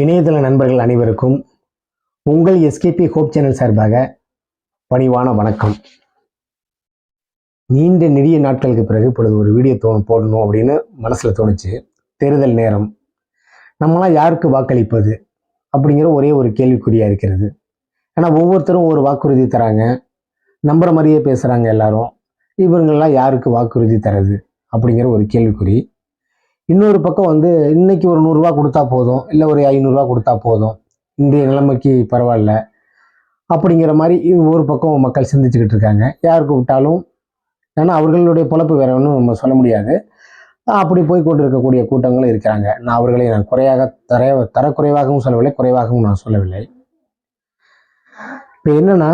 இணையதள நண்பர்கள் அனைவருக்கும் உங்கள் எஸ்கேபி ஹோப் சேனல் சார்பாக பணிவான வணக்கம். நீண்ட நெடிய நாட்களுக்கு பிறகு இப்பொழுது ஒரு வீடியோ தோ போடணும் அப்படின்னு மனசில் தோணுச்சு. தேர்தல் நேரம். நம்மளாம் யாருக்கு வாக்களிப்பது அப்படிங்கிற ஒரே ஒரு கேள்விக்குறியாக இருக்கிறது. ஏன்னா ஒவ்வொருத்தரும் ஒரு வாக்குறுதி தராங்க. நம்புற மாதிரியே பேசுகிறாங்க எல்லாரும். இவங்கெல்லாம் யாருக்கு வாக்குறுதி தரது அப்படிங்கிற ஒரு கேள்விக்குறி. இன்னொரு பக்கம் வந்து இன்னைக்கு ஒரு நூறுரூவா கொடுத்தா போதும் இல்லை ஒரு ஐநூறுரூவா கொடுத்தா போதும். இந்திய நிலைமைக்கு பரவாயில்ல. அப்படிங்கிற மாதிரி ஒரு பக்கம் மக்கள் சிந்திச்சுக்கிட்டு இருக்காங்க. யாருக்கு விட்டாலும் ஏன்னா அவர்களுடைய பொழப்பு வேற ஒன்றும் நம்ம சொல்ல முடியாது. அப்படி போய் கொண்டு இருக்கக்கூடிய கூட்டங்களும் இருக்கிறாங்க. நான் அவர்களை நான் குறையாக தர தரக்குறைவாகவும் சொல்லவில்லை குறைவாகவும் நான் சொல்லவில்லை. இப்போ என்னென்னா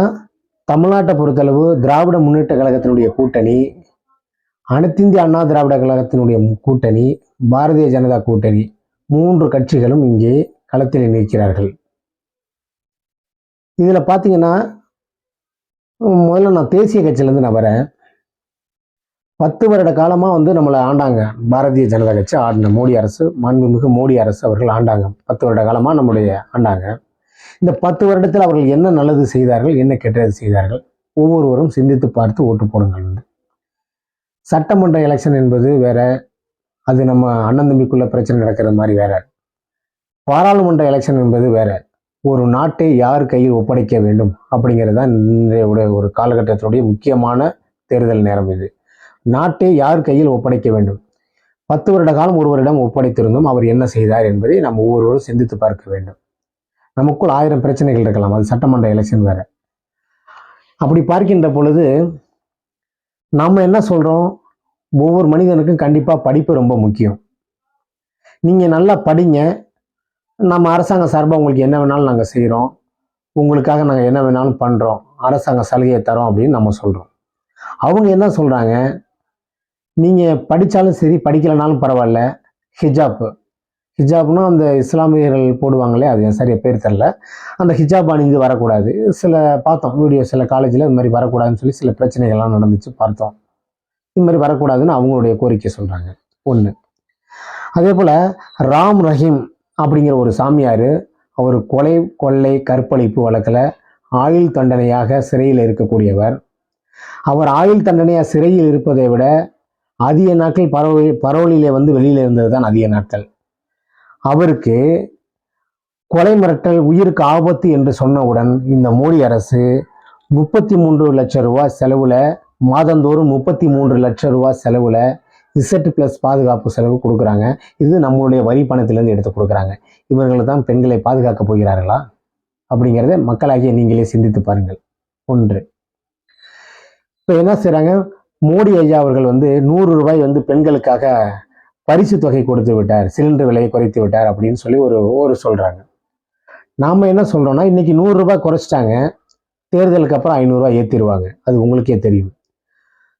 தமிழ்நாட்டை பொறுத்தளவு திராவிட முன்னேற்ற கழகத்தினுடைய கூட்டணி அனைத்திந்திய அண்ணா திராவிட கழகத்தினுடைய கூட்டணி பாரதிய ஜனதா கூட்டணி மூன்று கட்சிகளும் இங்கே களத்தில் நிற்கிறார்கள். இதில் பார்த்தீங்கன்னா முதல்ல நான் தேசிய கட்சியிலேருந்து நான் வரேன். பத்து வருட காலமாக வந்து நம்மளை ஆண்டாங்க. பாரதிய ஜனதா கட்சி ஆடின மோடி அரசு மாண்புமிகு மோடி அரசு அவர்கள் ஆண்டாங்க. பத்து வருட காலமாக நம்முடைய ஆண்டாங்க. இந்த பத்து வருடத்தில் அவர்கள் என்ன நல்லது செய்தார்கள் என்ன கெட்டது செய்தார்கள் ஒவ்வொருவரும் சிந்தித்து பார்த்து ஓட்டு போடுங்கள் வந்து சட்டமன்ற எலெக்ஷன் என்பது வேற அது நம்ம அண்ணன் தம்பிக்குள்ள பிரச்சனை நடக்கிறது மாதிரி வேற. பாராளுமன்ற எலெக்ஷன் என்பது வேற ஒரு நாட்டை யார் கையில் ஒப்படைக்க வேண்டும் அப்படிங்கிறது தான் இன்றைய உடைய ஒரு காலகட்டத்தினுடைய முக்கியமான தேர்தல் நேரம் இது. நாட்டை யார் கையில் ஒப்படைக்க வேண்டும்? பத்து வருட காலம் ஒருவரிடம் ஒப்படைத்திருந்தோம் அவர் என்ன செய்தார் என்பதை நம்ம ஒவ்வொருவரும் சிந்தித்து பார்க்க வேண்டும். நமக்குள் ஆயிரம் பிரச்சனைகள் இருக்கலாம் அது சட்டமன்ற எலெக்ஷன் வேற. அப்படி பார்க்கின்ற பொழுது நம்ம என்ன சொல்றோம்? ஒவ்வொரு மனிதனுக்கும் கண்டிப்பாக படிப்பு ரொம்ப முக்கியம். நீங்கள் நல்லா படிங்க. நம்ம அரசாங்க சார்பாக உங்களுக்கு என்ன வேணாலும் நாங்கள் செய்கிறோம் உங்களுக்காக நாங்கள் என்ன வேணாலும் பண்ணுறோம் அரசாங்க சலுகையை தரோம் அப்படின்னு நம்ம சொல்கிறோம் அவங்க என்ன சொல்கிறாங்க நீங்கள் படித்தாலும் சரி படிக்கலைனாலும் பரவாயில்ல. ஹிஜாப்பு. ஹிஜாப்னா அந்த இஸ்லாமியர்கள் போடுவாங்களே அது என் சரியா பேர் தெரில. அந்த ஹிஜாப் அணிந்து வரக்கூடாது. சில பார்த்தோம் வீடியோ சில காலேஜில் இது மாதிரி வரக்கூடாதுன்னு சொல்லி சில பிரச்சனைகள்லாம் நடந்துச்சு பார்த்தோம். இது மாதிரி வரக்கூடாதுன்னு அவங்களுடைய கோரிக்கை சொல்கிறாங்க ஒன்று அதே போல் ராம் ரஹீம் அப்படிங்கிற ஒரு சாமியார் அவர் கொலை கொள்ளை கற்பழிப்பு வழக்கில் ஆயுள் தண்டனையாக சிறையில் இருக்கக்கூடியவர். அவர் ஆயுள் தண்டனையாக சிறையில் இருப்பதை விட அதிக நாட்கள் பரவ பரவலிலே வந்து வெளியில் இருந்தது தான் அதிக நாட்கள். அவருக்கு கொலை மிரட்டல் உயிருக்கு ஆபத்து என்று சொன்னவுடன் இந்த மோடி அரசு முப்பத்தி மூன்று லட்சம் ரூபாய் செலவில் மாதந்தோறும் முப்பத்தி மூன்று லட்சம் ரூபாய் செலவில் இசட் ப்ளஸ் பாதுகாப்பு செலவு கொடுக்குறாங்க. இது நம்மளுடைய வரி பணத்திலேருந்து எடுத்து கொடுக்குறாங்க. இவர்கள் தான் பெண்களை பாதுகாக்க போகிறார்களா? அப்படிங்கிறத மக்களாகிய நீங்களே சிந்தித்து பாருங்கள். ஒன்று. இப்போ என்ன செய்கிறாங்க மோடி ஐயா அவர்கள் வந்து நூறு ரூபாய் வந்து பெண்களுக்காக பரிசு தொகை கொடுத்து விட்டார் சிலிண்டர் விலையை குறைத்து விட்டார் அப்படின்னு சொல்லி ஒரு ஒரு சொல்றாங்க. நாம என்ன சொல்றோம்னா இன்னைக்கு நூறு ரூபாய் குறைச்சிட்டாங்க தேர்தலுக்கு அப்புறம் ஐநூறுரூவா ஏற்றிடுவாங்க அது உங்களுக்கே தெரியும்.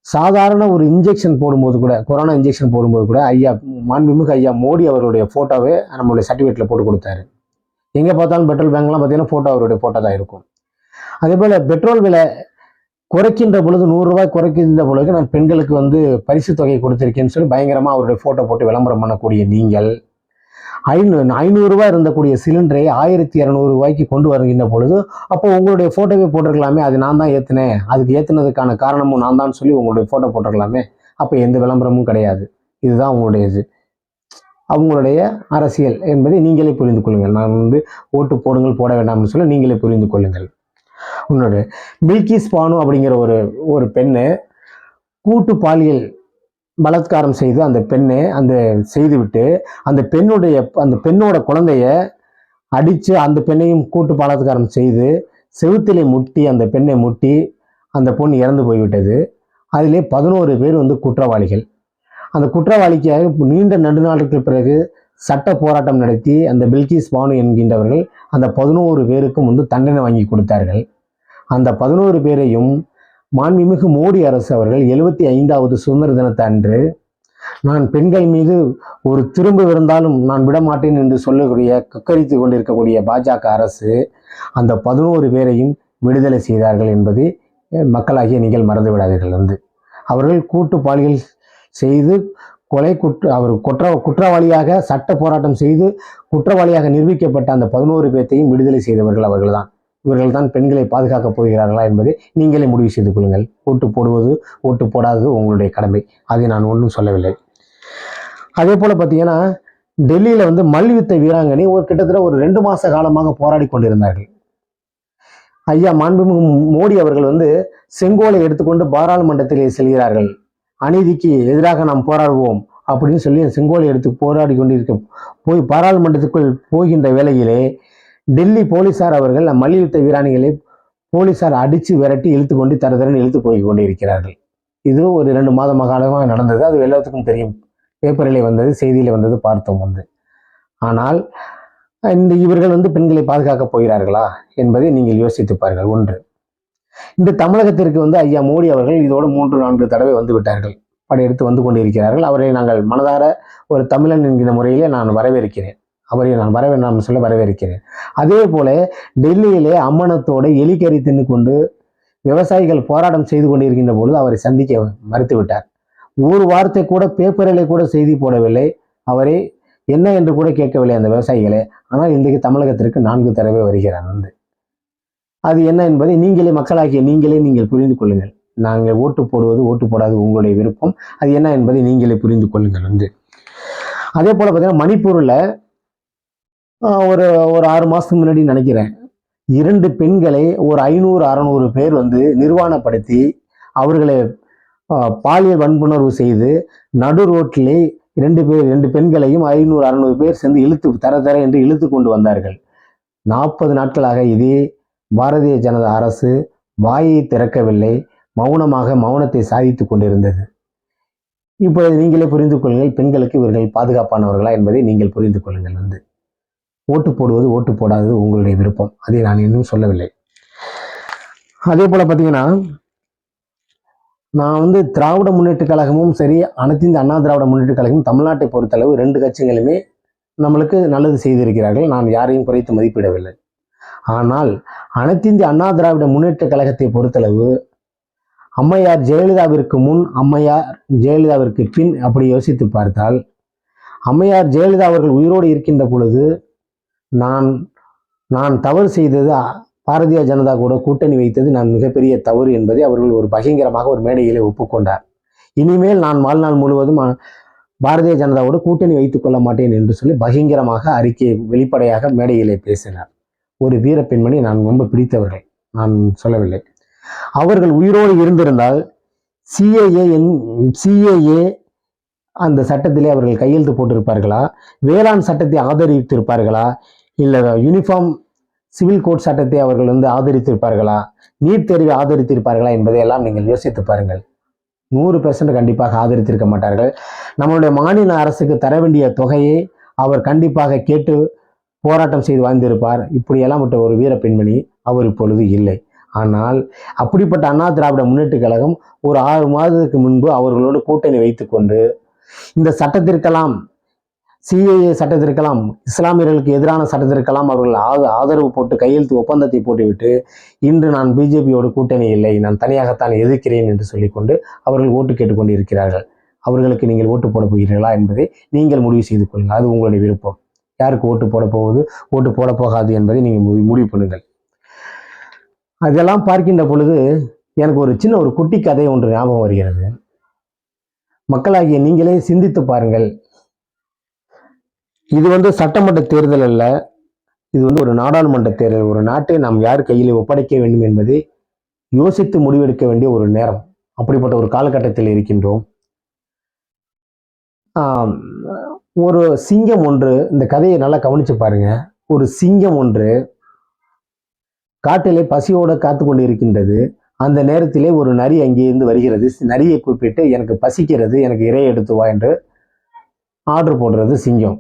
சாதாரண ஒரு இன்ஜெக்ஷன் போடும்போது கூட கொரோனா இன்ஜெக்ஷன் போடும்போது கூட ஐயா மாண்புமிகு ஐயா மோடி அவருடைய ஃபோட்டோவே நம்மளுடைய சர்டிஃபிகேட்டில் போட்டு கொடுத்தாரு. எங்கே பார்த்தாலும் பெட்ரோல் பேங்க்லாம் பார்த்தீங்கன்னா ஃபோட்டோ அவருடைய ஃபோட்டோ தான் இருக்கும். அதே போல் பெட்ரோல் விலை குறைக்கின்ற பொழுது நூறுரூவாய் குறைக்கின்ற பொழுது நான் பெண்களுக்கு வந்து பரிசு தொகை கொடுத்துருக்கேன்னு சொல்லி பயங்கரமாக அவருடைய ஃபோட்டோ போட்டு விளம்பரம் பண்ணக்கூடிய நீங்கள். ஐநூறு ஐநூறுரூவா இருந்தக்கூடிய சிலிண்டரை ஆயிரத்தி இரநூறு ரூபாய்க்கு கொண்டு வருகின்ற பொழுது அப்போ உங்களுடைய ஃபோட்டோவே போட்டிருக்கலாமே அது நான் தான் ஏற்றினேன் அதுக்கு ஏற்றுனதுக்கான காரணமும் நான் தான் சொல்லி உங்களுடைய ஃபோட்டோ போட்டிருக்கலாமே. அப்போ எந்த விளம்பரமும் கிடையாது. இதுதான் உங்களுடைய இது. அவங்களுடைய அரசியல் என்பதை நீங்களே புரிந்து கொள்ளுங்கள். நான் வந்து ஓட்டு போடுங்கள் போட வேண்டாம்னு சொல்லி நீங்களே புரிந்து கொள்ளுங்கள். இன்னொரு மில்கி ஸ்பானு அப்படிங்கிற ஒரு ஒரு பெண்ணு கூட்டு பாலியல் பலாத்காரம் செய்து அந்த பெண்ணை அந்த செய்துவிட்டு அந்த பெண்ணுடைய அந்த பெண்ணோட குழந்தைய அடித்து அந்த பெண்ணையும் கூட்டு பலாத்காரம் செய்து செவுத்திலே முட்டி அந்த பெண்ணை முட்டி அந்த பொண்ணு இறந்து போய்விட்டது. அதிலே பதினோரு பேர் வந்து குற்றவாளிகள். அந்த குற்றவாளிக்காக நீண்ட நெடுநாளுக்கு பிறகு சட்ட போராட்டம் நடத்தி அந்த பில்கிஸ் பானு என்கின்றவர்கள் அந்த பதினோரு பேருக்கும் வந்து தண்டனை வாங்கி கொடுத்தார்கள். அந்த பதினோரு பேரையும் மாண்புமிகு மோடி அரசு அவர்கள் எழுபத்தி ஐந்தாவது சுதந்திர தினத்தை அன்று நான் பெண்கள் மீது ஒரு திரும்ப இருந்தாலும் நான் விடமாட்டேன் என்று சொல்லக்கூடிய கக்கரித்து கொண்டிருக்கக்கூடிய பாஜக அரசு அந்த பதினோரு பேரையும் விடுதலை செய்தார்கள் என்பது மக்களாகிய நீங்கள் மறந்து விடாதீர்கள். வந்து அவர்கள் கூட்டு பாலியல் செய்து கொலை குற்ற அவர் குற்ற குற்றவாளியாக சட்ட போராட்டம் செய்து குற்றவாளியாக நிரூபிக்கப்பட்ட அந்த பதினோரு பேர்த்தையும் விடுதலை செய்தவர்கள் அவர்கள்தான். இவர்கள் தான் பெண்களை பாதுகாக்கப் போகிறார்களா என்பதை நீங்களே முடிவு செய்து கொள்ளுங்கள். ஓட்டு போடுவது ஓட்டு போடாதது உங்களுடைய கடமை. அதை நான் ஒன்றும் சொல்லவில்லை. அதே போல பார்த்தீங்கன்னா டெல்லியில வந்து மல்யுத்த வீராங்கனை ஒரு கிட்டத்தட்ட ஒரு ரெண்டு மாச காலமாக போராடி கொண்டிருந்தார்கள். ஐயா மாண்புமிகு மோடி அவர்கள் வந்து செங்கோலை எடுத்துக்கொண்டு பாராளுமன்றத்திலே செல்கிறார்கள். அநீதிக்கு எதிராக நாம் போராடுவோம் அப்படின்னு சொல்லி செங்கோலை எடுத்து போராடி கொண்டிருக்க போய் பாராளுமன்றத்துக்குள் போகின்ற வேளையிலே டெல்லி போலீசார் அவர்கள் மல்யுத்த வீராணிகளை போலீசார் அடித்து விரட்டி இழுத்து கொண்டு தரதரன்னு இழுத்து போய் கொண்டிருக்கிறார்கள். இது ஒரு இரண்டு மாதம் காலமாக நடந்தது. அது எல்லாத்துக்கும் தெரியும். பேப்பரில் வந்தது செய்தியில் வந்தது பார்த்தோம் வந்து. ஆனால் இந்த இவர்கள் வந்து பெண்களை பாதுகாக்கப் போகிறார்களா என்பதை நீங்கள் யோசித்து ஒன்று இந்த தமிழகத்திற்கு வந்து ஐயா மோடி அவர்கள் இதோடு மூன்று நான்கு தடவை வந்து விட்டார்கள். படையெடுத்து வந்து கொண்டிருக்கிறார்கள். அவரை நாங்கள் மனதார ஒரு தமிழன் என்கிற முறையிலே நான் வரவேற்கிறேன். அவரை நான் வரவே சொல்ல வரவேற்கிறேன். அதே போல டெல்லியிலே அம்மனத்தோடு எலிக்கறி தின்னு கொண்டு விவசாயிகள் போராட்டம் செய்து கொண்டிருக்கின்ற பொழுது அவரை சந்திக்க மறுத்து விட்டார் ஒரு வார்த்தை கூட பேப்பரிலே கூட செய்தி போடவில்லை. அவரை என்ன என்று கூட கேட்கவில்லை அந்த விவசாயிகளே. ஆனால் இன்றைக்கு தமிழகத்திற்கு நான்கு தடவை வருகிறார் வந்து அது என்ன என்பதை நீங்களே மக்களாகிய நீங்களே நீங்கள் புரிந்து கொள்ளுங்கள். நாங்கள் ஓட்டு போடுவது ஓட்டு போடாது உங்களுடைய விருப்பம். அது என்ன என்பதை நீங்களே புரிந்து கொள்ளுங்கள் வந்து அதே போல பார்த்தீங்கன்னா மணிப்பூரில் ஒரு ஒரு ஆறு மாதத்துக்கு முன்னாடி நினைக்கிறேன். இரண்டு பெண்களை ஒரு ஐநூறு அறநூறு பேர் வந்து நிர்வாணப்படுத்தி அவர்களை பாலியல் வன்புணர்வு செய்து நடு ரோட்டிலே இரண்டு பேர் இரண்டு பெண்களையும் ஐநூறு அறநூறு பேர் சேர்ந்து இழுத்து தர தர என்று இழுத்து கொண்டு வந்தார்கள். நாற்பது நாட்களாக இதே பாரதிய ஜனதா அரசு வாயை திறக்கவில்லை. மௌனமாக மௌனத்தை சாதித்து கொண்டிருந்தது. இப்பொழுது நீங்களே புரிந்து கொள்ளுங்கள் பெண்களுக்கு இவர்கள் பாதுகாப்பானவர்களா என்பதை நீங்கள் புரிந்து கொள்ளுங்கள். வந்து ஓட்டு போடுவது ஓட்டு போடாதது உங்களுடைய விருப்பம். அதை நான் இன்னும் சொல்லவில்லை. அதே போல பார்த்தீங்கன்னா நான் வந்து திராவிட முன்னேற்ற கழகமும் சரி அனைத்து இந்த அண்ணா திராவிட முன்னேற்ற கழகமும் தமிழ்நாட்டை பொறுத்தளவு ரெண்டு கட்சிகளுமே நம்மளுக்கு நல்லது செய்திருக்கிறார்கள். நான் யாரையும் குறைத்து மதிப்பிடவில்லை. ஆனால் அனைத்து இந்திய அண்ணா திராவிட முன்னேற்ற கழகத்தை பொறுத்தளவு அம்மையார் ஜெயலலிதாவிற்கு முன் அம்மையார் ஜெயலலிதாவிற்கு பின் அப்படி யோசித்து பார்த்தால் அம்மையார் ஜெயலலிதா அவர்கள் உயிரோடு இருக்கின்ற பொழுது நான் நான் தவறு செய்தது பாரதிய ஜனதா கூட கூட்டணி வைத்தது நான் மிகப்பெரிய தவறு என்பதை அவர்கள் ஒரு பகிங்கரமாக ஒரு மேடையிலே ஒப்புக்கொண்டார். இனிமேல் நான் வாழ்நாள் முழுவதும் பாரதிய ஜனதாவோடு கூட்டணி வைத்துக் கொள்ள மாட்டேன் என்று சொல்லி பகிங்கரமாக அறிக்கையை வெளிப்படையாக மேடையிலே பேசினார். ஒரு வீர பெண்மணி நான் ரொம்ப பிடித்தவர்கள் நான் சொல்லவில்லை. அவர்கள் உயிரோடு இருந்திருந்தால் சிஏஏ சிஏஏ அந்த சட்டத்திலே அவர்கள் கையெழுத்து போட்டிருப்பார்களா? வேளாண் சட்டத்தை ஆதரித்திருப்பார்களா? இல்லை யூனிஃபார்ம் சிவில் கோட் சட்டத்தை அவர்கள் வந்து ஆதரித்திருப்பார்களா? நீட் தேர்வை ஆதரித்திருப்பார்களா என்பதையெல்லாம் நீங்கள் யோசித்து பாருங்கள். நூறு பெர்சன்ட் கண்டிப்பாக ஆதரித்திருக்க மாட்டார்கள். நம்மளுடைய மாநில அரசுக்கு தர வேண்டிய தொகையை அவர் கண்டிப்பாக கேட்டு போராட்டம் செய்து வாழ்ந்திருப்பார். இப்படியெல்லாம் விட்ட ஒரு வீர பெண்மணி அவர் இப்பொழுது இல்லை. ஆனால் அப்படிப்பட்ட அண்ணா திராவிட முன்னேற்ற கழகம் ஒரு ஆறு மாதத்துக்கு முன்பு அவர்களோடு கூட்டணி வைத்துக்கொண்டு இந்த சட்டத்திற்கெல்லாம் சிஏஏ சட்டத்திற்கெல்லாம் இஸ்லாமியர்களுக்கு எதிரான சட்டத்திற்கெல்லாம் அவர்கள் ஆத- ஆதரவு போட்டு கையெழுத்து ஒப்பந்தத்தை போட்டுவிட்டு இன்று நான் பிஜேபியோட கூட்டணி இல்லை நான் தனியாகத்தான் எதிர்க்கிறேன் என்று சொல்லிக்கொண்டு அவர்கள் ஓட்டு கேட்டுக்கொண்டு இருக்கிறார்கள் அவர்களுக்கு நீங்கள் ஓட்டு போட போகிறீர்களா என்பதை நீங்கள் முடிவு செய்து கொள்ளுங்கள். அது உங்களுடைய விருப்பம். யாருக்கு ஓட்டு போட போவது ஓட்டு போட போகாது என்பதை நீங்கள் முடிவு- முடிவு பண்ணுங்கள். அதெல்லாம் பார்க்கின்ற பொழுது எனக்கு ஒரு சின்ன ஒரு குட்டி கதை ஒன்று ஞாபகம் வருகிறது. மக்களாகிய நீங்களே சிந்தித்து பாருங்கள் இது வந்து சட்டமன்ற தேர்தல் அல்ல. இது வந்து ஒரு நாடாளுமன்ற தேர்தல். ஒரு நாட்டை நாம் யார் கையில் ஒப்படைக்க வேண்டும் என்பதை யோசித்து முடிவெடுக்க வேண்டிய ஒரு நேரம். அப்படிப்பட்ட ஒரு காலகட்டத்தில் இருக்கின்றோம். ஒரு சிங்கம் ஒன்று இந்த கதையை நல்லா கவனிச்சு பாருங்க. ஒரு சிங்கம் ஒன்று காட்டிலே பசியோட காத்து கொண்டு இருக்கின்றது அந்த நேரத்திலே ஒரு நரி அங்கேருந்து வருகிறது. நரியை கூப்பிட்டு எனக்கு பசிக்கிறது எனக்கு இறை எடுத்து வா என்று ஆர்டர் போடுறது சிங்கம்.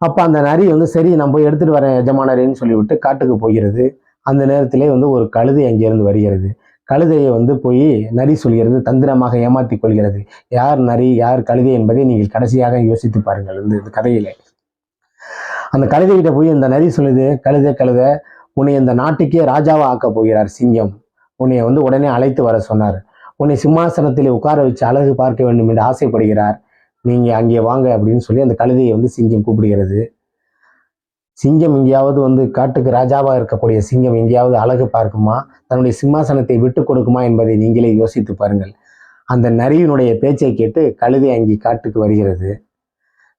அப்போ அந்த நரி வந்து சரி நான் போய் எடுத்துட்டு வரேன் எஜமானரேன்னு சொல்லிவிட்டு காட்டுக்கு போகிறது. அந்த நேரத்திலே வந்து ஒரு கழுதை அங்கேருந்து வருகிறது. கழுதையை வந்து போய் நரி சொல்கிறது தந்திரமாக ஏமாத்தி கொள்கிறது. யார் நரி யார் கழுதை என்பதை நீங்கள் கடைசியாக யோசித்து பாருங்கள். இந்த இந்த கதையிலே. அந்த கழுதைகிட்ட போய் இந்த நரி சொல்லுது கழுதை கழுதை உன்னை இந்த நாட்டுக்கே ராஜாவா ஆக்கப் போகிறார் சிங்கம். உன்னை வந்து உடனே அழைத்து வர சொன்னார். உன்னை சிம்மாசனத்தில் உட்கார வச்சு அழகு பார்க்க வேண்டும் என்று ஆசைப்படுகிறார். நீங்கள் அங்கே வாங்க அப்படின்னு சொல்லி அந்த கழுதையை வந்து சிங்கம் கூப்பிடுகிறது. சிங்கம் எங்கேயாவது வந்து காட்டுக்கு ராஜாவாக இருக்கக்கூடிய சிங்கம் எங்கேயாவது அழகு பார்க்குமா? தன்னுடைய சிம்மாசனத்தை விட்டு கொடுக்குமா என்பதை நீங்களே யோசித்து பாருங்கள். அந்த நரியினுடைய பேச்சை கேட்டு கழுதை அங்கே காட்டுக்கு வருகிறது.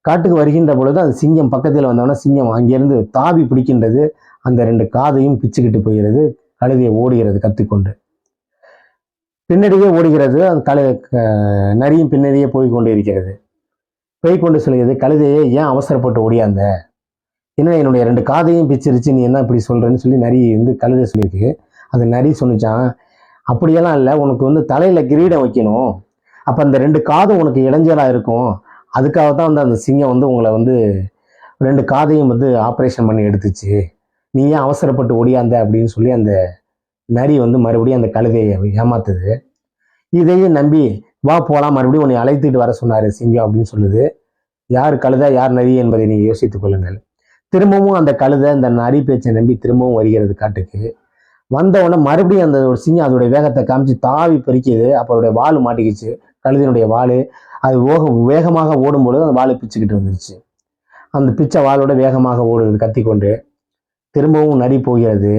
காட்டுக்கு வருகின்ற பொழுது அது சிங்கம் பக்கத்தில் வந்தோன்னா சிங்கம் அங்கேருந்து தாவி பிடிக்கின்றது. அந்த ரெண்டு காதையும் பிச்சுக்கிட்டு போகிறது. கழுதையை ஓடுகிறது கத்திக்கொண்டு. பின்னாடியே ஓடுகிறது. அந்த கழு நரியும் பின்னாடியே போய் கொண்டு இருக்கிறது பேய் கொண்டு சொல்கிறது கழுதையே ஏன் அவசரப்பட்டு ஓடியாந்த? என்ன என்னுடைய ரெண்டு காதையும் பிச்சிருச்சு நீ என்ன இப்படி சொல்கிறேன்னு சொல்லி நரி வந்து கழுதை சொல்லியிருக்கு. அது நரி சொன்னிச்சான் அப்படியெல்லாம் இல்லை உனக்கு வந்து தலையில் கிரீடம் வைக்கணும். அப்போ அந்த ரெண்டு காதும் உனக்கு இளைஞராக இருக்கும். அதுக்காக தான் வந்து அந்த சிங்கம் வந்து உங்களை வந்து ரெண்டு காதையும் வந்து ஆப்ரேஷன் பண்ணி எடுத்துச்சு. நீ ஏன் அவசரப்பட்டு ஒடியாந்த அப்படின்னு சொல்லி அந்த நரி வந்து மறுபடியும் அந்த கழுதையை ஏமாத்துது. இதையும் நம்பி வா போகலாம் மறுபடியும் உன்னை அழைத்துட்டு வர சொன்னார் சிங்கம் அப்படின்னு சொல்லுது. யார் கழுத யார் நரி என்பதை நீங்கள் யோசித்துக் கொள்ளுங்கள். திரும்பவும் அந்த கழுதை அந்த நரி பேச்சை நம்பி திரும்பவும் வருகிறது காட்டுக்கு. வந்தவுடனே மறுபடியும் அந்த ஒரு சிங்கம் அதோடைய வேகத்தை காமிச்சு தாவி பறிக்குது. அப்போ அதோடைய வால் மாட்டிக்கிச்சு. கழுதினுடைய வால் அது ஓக வேகமாக ஓடும்பொழுது அந்த வால் பிச்சுக்கிட்டு வந்துருச்சு. அந்த பிச்சை வாளோட வேகமாக ஓடுது கத்திக்கொண்டு. திரும்பவும் நரி போகிறது.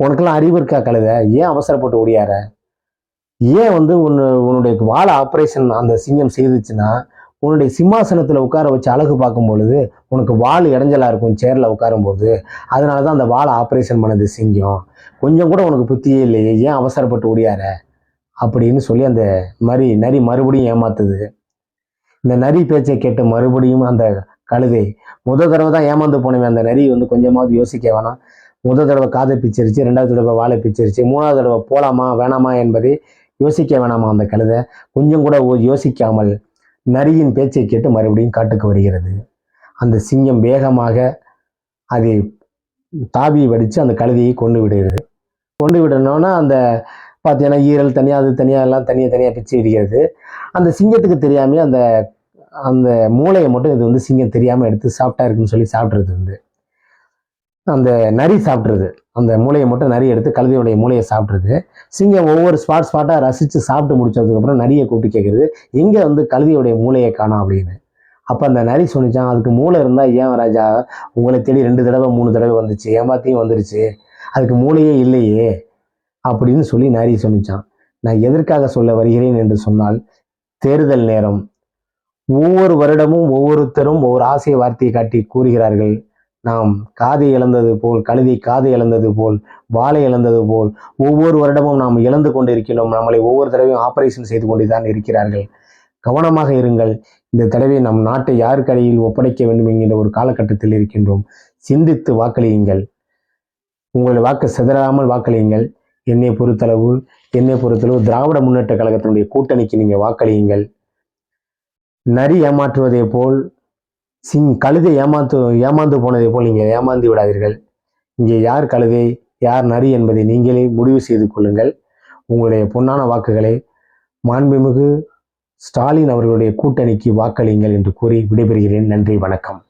உனக்கெல்லாம் அறிவு இருக்கா கழுதை? ஏன் அவசரப்பட்டு ஓடியார? ஏன் வந்து உன்னு உன்னுடைய வாழை ஆப்ரேஷன் அந்த சிங்கம் செய்துச்சுன்னா உன்னுடைய சிம்மாசனத்தில் உட்கார வச்சு அழகு பார்க்கும் பொழுது உனக்கு வால் இடைஞ்சலாக இருக்கும் சேரில் உட்காரும்போது. அதனால தான் அந்த வாழை ஆப்ரேஷன் பண்ணது சிங்கம். கொஞ்சம் கூட உனக்கு புத்தியே இல்லையே ஏன் அவசரப்பட்டு ஓடியார? அப்படின்னு சொல்லி அந்த மாதிரி நரி மறுபடியும் ஏமாத்துது. இந்த நரி பேச்சை கேட்டு மறுபடியும் அந்த கழுதை முத தடவை தான் ஏமாந்து போனவன் அந்த நரி வந்து கொஞ்சமாவது யோசிக்க வேணாம். முதல் தடவை காதை பிச்சிருச்சு ரெண்டாவது தடவை வாழை பிச்சிருச்சு மூணாவது தடவை போலாமா வேணாமா என்பதை யோசிக்க வேணாமா அந்த கழுதை? கொஞ்சம் கூட யோசிக்காமல் நரியின் பேச்சை கேட்டு மறுபடியும் காட்டுக்கு வருகிறது. அந்த சிங்கம் வேகமாக அதை தாவி வடித்து அந்த கழுதையை கொண்டு விடுகிறது. கொண்டு விடணும்னா அந்த பார்த்தீங்கன்னா ஈரல் தனியாக அது தனியாக எல்லாம் தனியாக தனியாக பிச்சு விடுகிறது அந்த சிங்கத்துக்கு தெரியாமல் அந்த அந்த மூளையை மட்டும் இது வந்து சிங்கம் தெரியாமல் எடுத்து சாப்பிட்டா இருக்குன்னு சொல்லி சாப்பிட்றது வந்து. அந்த நரி சாப்பிட்ருது அந்த மூளையை மட்டும் நரி எடுத்து கழுதையுடைய மூளையை சாப்பிட்றது. சிங்கம் ஒவ்வொரு ஸ்பாட் ஸ்பாட்டாக ரசித்து சாப்பிட்டு முடிச்சதுக்கப்புறம் நரியை கூப்பிட்டு கேட்குறது எங்கே வந்து கழுதையுடைய மூளையை காணும் அப்படின்னு. அப்போ அந்த நரி சொன்னிச்சான் அதுக்கு மூளை இருந்தால் ஏன் ராஜா? உங்களை தேடி ரெண்டு தடவை மூணு தடவை வந்துச்சு. ஏமாத்தியும் வந்துருச்சு. அதுக்கு மூளையே இல்லையே. அப்படின்னு சொல்லி நரி சொன்னிச்சான். நான் எதற்காக சொல்ல வருகிறேன்? என்று சொன்னால் தேர்தல் நேரம். ஒவ்வொரு வருடமும் ஒவ்வொருத்தரும் ஒவ்வொரு ஆசை வார்த்தையை காட்டி கூறுகிறார்கள். நாம் காதை இழந்தது போல் கழுதி காதை இழந்தது போல் வாழை இழந்தது போல் ஒவ்வொரு வருடமும் நாம் இழந்து கொண்டிருக்கிறோம் நம்மளை ஒவ்வொரு தடவையும் ஆபரேஷன் செய்து கொண்டு தான் இருக்கிறார்கள். கவனமாக இருங்கள். இந்த தடவை நம் நாட்டை யார் கையில் ஒப்படைக்க வேண்டும் என்கின்ற ஒரு காலகட்டத்தில் இருக்கின்றோம். சிந்தித்து வாக்களியுங்கள். உங்கள் வாக்கு சிதறாமல் வாக்களியுங்கள். என்னை பொறுத்தளவு என்னை பொறுத்தளவு திராவிட முன்னேற்ற கழகத்தினுடைய கூட்டணிக்கு நீங்கள் வாக்களியுங்கள். நரி ஏமாற்றுவதை போல் சிங் கழுதை ஏமாத்து ஏமாந்து போனதை போல் நீங்கள் ஏமாந்து விடாதீர்கள். இங்கே யார் கழுதை யார் நரி என்பதை நீங்களே முடிவு செய்து கொள்ளுங்கள். உங்களுடைய பொன்னான வாக்குகளை மாண்புமிகு ஸ்டாலின் அவர்களுடைய கூட்டணிக்கு வாக்களியுங்கள் என்று கூறி விடைபெறுகிறேன். நன்றி வணக்கம்.